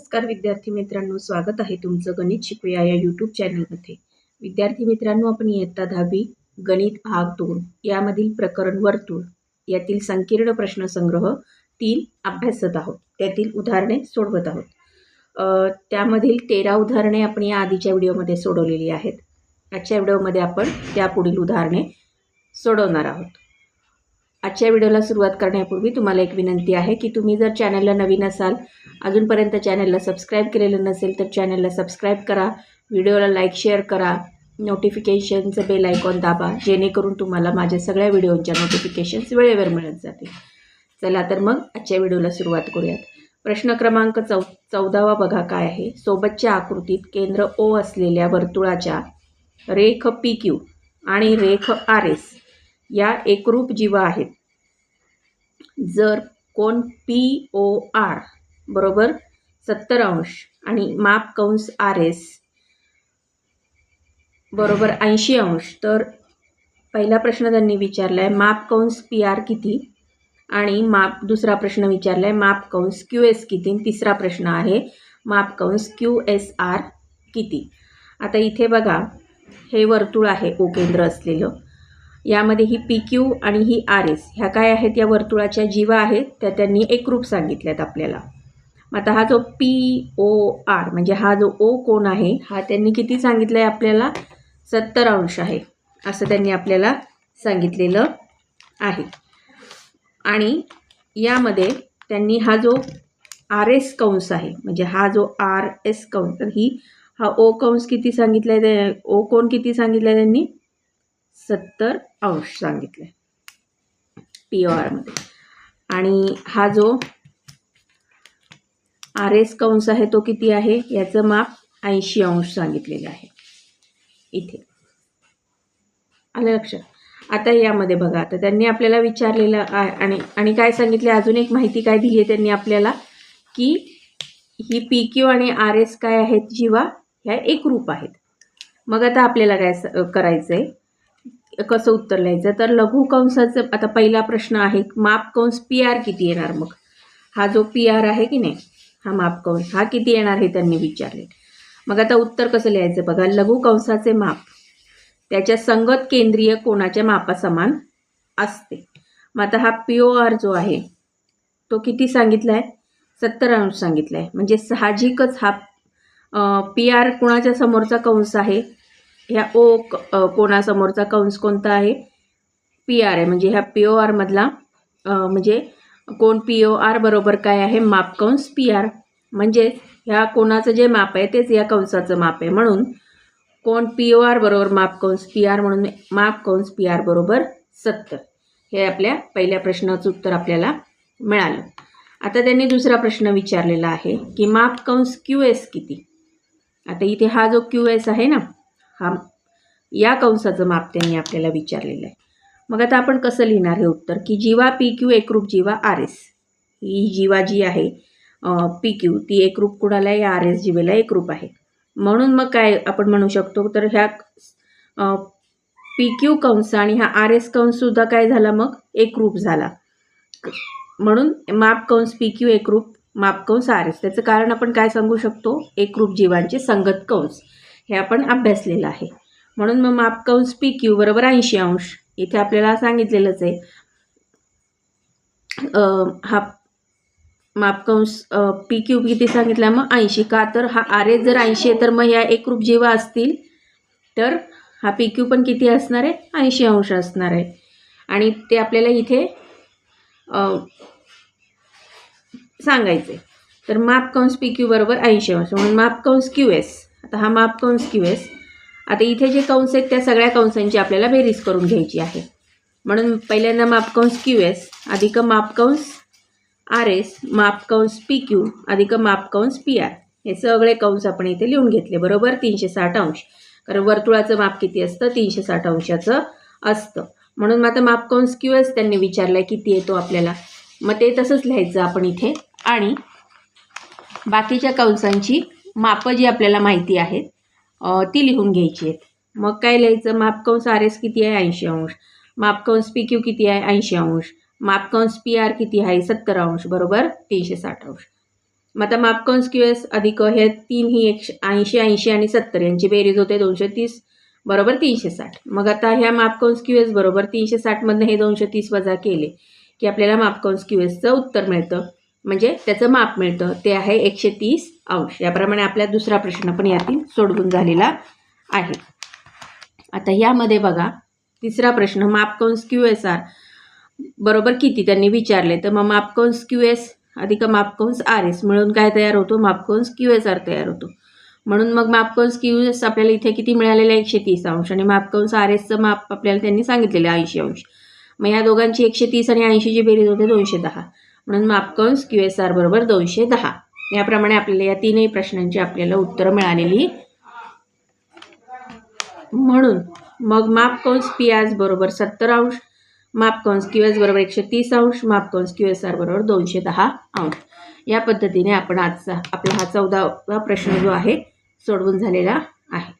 नमस्कार विद्यार्थी मित्रांनो स्वागत आहे तुमचं गणित शिकूया या यूट्यूब चॅनलमध्ये विद्यार्थी मित्रांनो आपण इयत्ता दहावी गणित भाग दोन यामधील प्रकरण वर्तुळ यातील संकीर्ण प्रश्नसंग्रह तीन अभ्यासत आहोत. त्यातील उदाहरणे सोडवत आहोत. त्यामधील तेरा उदाहरणे आपण या आधीच्या व्हिडिओमध्ये सोडवलेली आहेत. आजच्या व्हिडिओमध्ये आपण त्यापुढील उदाहरणे सोडवणार आहोत. आजच्या व्हिडिओला सुरुवात करण्यापूर्वी तुम्हाला एक विनंती आहे की तुम्ही जर चॅनलला नवीन असाल अजूनपर्यंत चॅनलला सबस्क्राईब केलेलं नसेल तर चॅनलला सबस्क्राईब करा व्हिडिओला लाईक शेअर करा नोटिफिकेशनचं बेल आयकॉन दाबा जेणेकरून तुम्हाला माझ्या सगळ्या व्हिडिओंच्या नोटिफिकेशन्स वेळेवर मिळत जातील. चला तर मग आजच्या व्हिडिओला सुरुवात करूयात. प्रश्न क्रमांक चौ चौदावा बघा काय आहे. सोबतच्या आकृतीत केंद्र ओ असलेल्या वर्तुळाच्या रेख पी क्यू आणि रेख आर एस या एकरूप जीवा आहेत. जर कोण पी ओ आर बरोबर? सत्तर अंश आणि माप कंस आर एस बरोबर? ऐंशी अंश. तर पहिला प्रश्न त्यांनी विचारला आहे माप कंस पी आर किती? आणि माप दुसरा प्रश्न विचारला आहे माप कंस क्यू एस किती? तिसरा प्रश्न आहे माप कंस क्यू एस आर किती? आता इथे बघा हे वर्तुळ आहे ओ केंद्र असलेलं. यामध्ये ही पी क्यू आणि ही आर एस ह्या काय आहेत? या वर्तुळाच्या जीवा आहेत. त्या त्यांनी एकरूप सांगितल्यात आपल्याला. मग आता हा जो पी ओ आर म्हणजे हा जो ओ कोण आहे हा त्यांनी किती सांगितलं आहे आपल्याला? सत्तर अंश आहे असं त्यांनी आपल्याला सांगितलेलं आहे. आणि यामध्ये त्यांनी हा जो आर एस कंस आहे म्हणजे हा जो आर एस कंस तर ही हा ओ कंस किती सांगितला आहे ओ कोण किती सांगितलं आहे त्यांनी? सत्तर अंश सांगितलं. आहे पी ओ आरमध्ये आणि हा जो आर एस कंस आहे तो किती आहे? याचं माप ऐंशी अंश सांगितलेलं आहे. इथे. आलं लक्षात? आता यामध्ये बघा. आता त्यांनी आपल्याला विचारलेलं आहे आणि आणि काय सांगितले? अजून एक माहिती काय दिली आहे त्यांनी आपल्याला? की ही पी क्यू आणि आर एस काय आहेत? जीवा ह्या एकरूप आहेत. मग आता आपल्याला काय करायचं आहे कसं उत्तर लिहायचं? तर लघु कंसाचं आता पहिला प्रश्न आहे माप कंस पी आर किती येणार मग? हा जो पी आर आहे की नाही हा माप कंस हा किती येणार हे त्यांनी विचारले. मग आता उत्तर कसं लिहायचं? बघा लघु कंसाचे माप. त्याच्या संगत केंद्रीय कोणाच्या मापासमान असते? मग आता हा पी ओ आर जो आहे तो किती सांगितला आहे सत्तर अंश सांगितला आहे म्हणजे साहजिकच हा पी आर कुणाच्या समोरचा कंस आहे? ह्या ओ कोणासमोरचा कंस कोणता आहे? पी आर आहे. म्हणजे ह्या पी ओ आरमधला म्हणजे कोण पी ओ आर बरोबर काय आहे? माप कंस पी आर म्हणजे ह्या कोणाचं जे माप आहे तेच या कंसाचं माप आहे. म्हणून कोण पी ओ आर बरोबर माप कंस पी आर म्हणून माप कंस पी आर बरोबर सत्तर. हे आपल्या पहिल्या प्रश्नाचं उत्तर आपल्याला मिळालं. आता त्यांनी दुसरा प्रश्न विचारलेला आहे की माप कंस क्यू एस किती? आता इथे हा जो क्यू एस आहे ना हा या कंसाचं माप त्यांनी आपल्याला विचारलेलं आहे. मग आता आपण कसं लिहिणार हे उत्तर? की जीवा पी क्यू एकरूप जीवा आर एस. ही जीवा जी आहे पी क्यू ती एकरूप कुणाला आहे? आर एस जीवेला एकरूप आहे. म्हणून मग काय आपण म्हणू शकतो? तर ह्या पी क्यू कंस आणि हा आर एस कंससुद्धा काय झाला मग? एकरूप झाला. म्हणून माप कंस पी क्यू एकरूप माप कंस आर एस. त्याचं कारण आपण काय सांगू शकतो? एकरूप जीवांचे संगत कंस. हे आपण अभ्यासलेलं आहे. म्हणून मग माप कंस पी क्यू बरोबर ऐंशी अंश. इथे आपल्याला सांगितलेलंच आहे. हा मापकंस पी क्यू किती सांगितला? मग ऐंशी. का तर हा आर एस जर ऐंशी आहे तर मग ह्या एकरूप जीवा असतील तर हा पी क्यू पण किती असणार आहे? ऐंशी अंश असणार आहे. आणि ते आपल्याला इथे सांगायचं आहे तर मापकंस पी क्यू बरोबर ऐंशी अंश. म्हणून मापकंस क्यू एस. आता हा मापकंस क्यू एस. आता इथे जे कंस आहेत त्या सगळ्या कंसांची आपल्याला बेरीज करून घ्यायची आहे. म्हणून पहिल्यांदा मापकंस क्यू एस अधिक मापकंस आर एस मापकंस पी क्यू अधिक मापकंस पी आर. हे सगळे कंस आपण इथे लिहून घेतले बरोबर? तीनशे साठ अंश. कारण वर्तुळाचं माप किती असतं? तीनशे साठ अंशाचं असतं. म्हणून मग आता मापकंस क्यू एस त्यांनी विचारलं आहे किती येतो आपल्याला? मग ते तसंच लिहायचं आपण इथे. आणि बाकीच्या कंसांची मापं जी आपल्याला माहिती आहेत ती लिहून घ्यायची आहेत. मग काय लिहायचं? मापकंस आर एस किती आहे? ऐंशी अंश. मापकंस पी क्यू किती आहे? ऐंशी अंश. मापकंस पी आर किती आहे? सत्तर अंश. बरोबर? तीनशे साठ अंश. मग आता मापकंस क्यू एस अधिक हे तीन ही एकशे ऐंशी ऐंशी आणि सत्तर यांची बेरीज होते दोनशे तीस. बरोबर? तीनशे साठ. मग आता ह्या मापकंस क्यू एस बरोबर तीनशे साठमधनं हे दोनशे तीस वजा केले की आपल्याला मापकंस क्यू एसचं उत्तर मिळतं. म्हणजे त्याचं माप मिळतं. ते आहे एकशे तीस अंश. याप्रमाणे आपला दुसरा प्रश्न पण यातील सोडवून झालेला आहे. आता यामध्ये बघा तिसरा प्रश्न मापकंस क्यू एस आर? बरोबर किती? त्यांनी विचारले. तर मग मापकंस क्यू एस अधिक मापकंस आर एस. मिळून काय तयार होतो? मापकंस क्यू एस आर तयार होतो. म्हणून मग मापकंस क्यू एस आपल्याला इथे किती मिळालेलं आहे? एकशे तीस अंश. आणि मापकंस आर एसचं माप आपल्याला त्यांनी सांगितलेलं आहे ऐंशी अंश. मग या दोघांची एकशे तीस आणि ऐंशीची बेरीज होते दोनशे दहा. म्हणून मापकंस क्यू एस आर बरोबर दोनशे दहा. याप्रमाणे आपल्याला या तीनही प्रश्नांची आपल्याला उत्तरं मिळालेली. म्हणून मग मापकंस पी आज बरोबर सत्तर अंश मापकंस क्यू एस बरोबर एकशे तीस अंश मापकंस क्यू एस आर बरोबर दोनशे दहा अंश. या पद्धतीने आपण आजचा आपला हा चौदावा प्रश्न जो आहे सोडवून झालेला आहे.